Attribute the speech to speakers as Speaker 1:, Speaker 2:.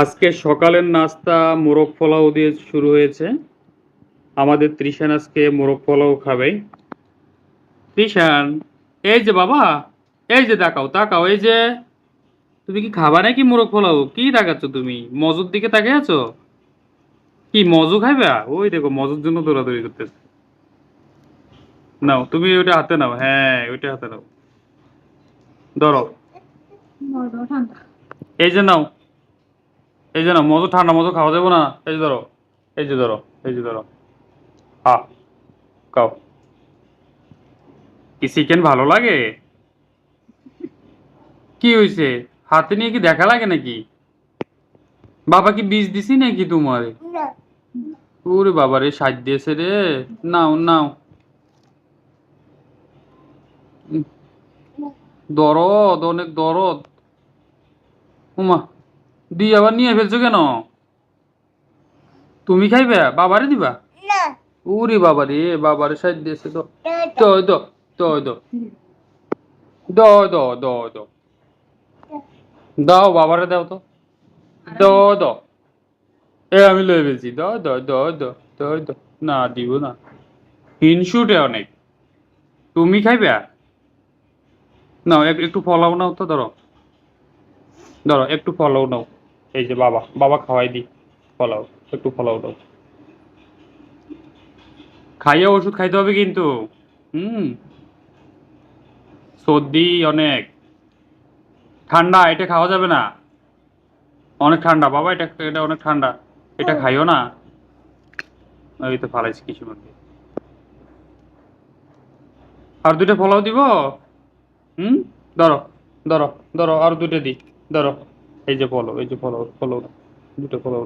Speaker 1: আজকে সকালের নাস্তা মোরগ পোলাও দিয়ে শুরু হয়েছে। আমাদের ত্রিশান আজকে মোরগ পোলাও খাবে। ত্রিশান এই যে বাবা এই যে তাকাও তাকাও এই যে তুমি কি খাবা নাকি মোরগ পোলাও? কি তাকাচ্ছ তুমি? মজুর দিকে তাকিয়ে আছো? কি মজু খাইবা? ওই দেখো মজুর জন্য দৌড়াদৌড়ি করতেছে। নাও তুমি ওইটা হাতে নাও হ্যাঁ ওইটা হাতে নাও। ধরো। এই যে নাও এই যে নাও মজু ঠান্ডা মজু খাওয়া যাব না। এই যে ধরো এই যে ধরো এই যে ধরো। হা খাও। কি চিকেন ভালো লাগে? কি হয়েছে হাতে নিয়ে কি দেখা লাগে নাকি? বাবা কি বীজ দিছি নাকি তোমার? ওরে বাবা রে সাজ দিয়েছে রে। নাও নাও। দরদ অনেক দরদ। উমা। দি আবার নিয়ে ফেলছো কেন? তুমি খাইবে? বাবারে দিবা? উরি বাবারে বাবারে সাইড দিয়েছে তো তো তো তো তো দ দ দ দ দাও বাবারে দাও তো। দ দ এ আমি লয়ে ফেলছি। দ দ দ দ দ দ না দিব না। হিনশুটে অনেক। তুমি খাইবে? না এক- একটু ফলাও নাও তো ধরো। ধরো একটু ফলাও নাও। এই যে বাবা বাবা খাওয়াই দি। ফলাও একটু ফলাও নাও খাইয়ে ওষুধ খাইতে হবে কিন্তু। হুম। সর্দি অনেক। ঠান্ডা এটা খাওয়া যাবে না। অনেক ঠান্ডা। বাবা এটা এটা অনেক ঠান্ডা। এটা খাইও না। ওই তো ফালাইছি কিছু মধ্যে আর দুইটা ফলাও দিব? হুম? ধরো ধরো ধরো আর দুটো দি। ধরো। এই যে ফলো এই যে ফলো ফলো দুটো ফলো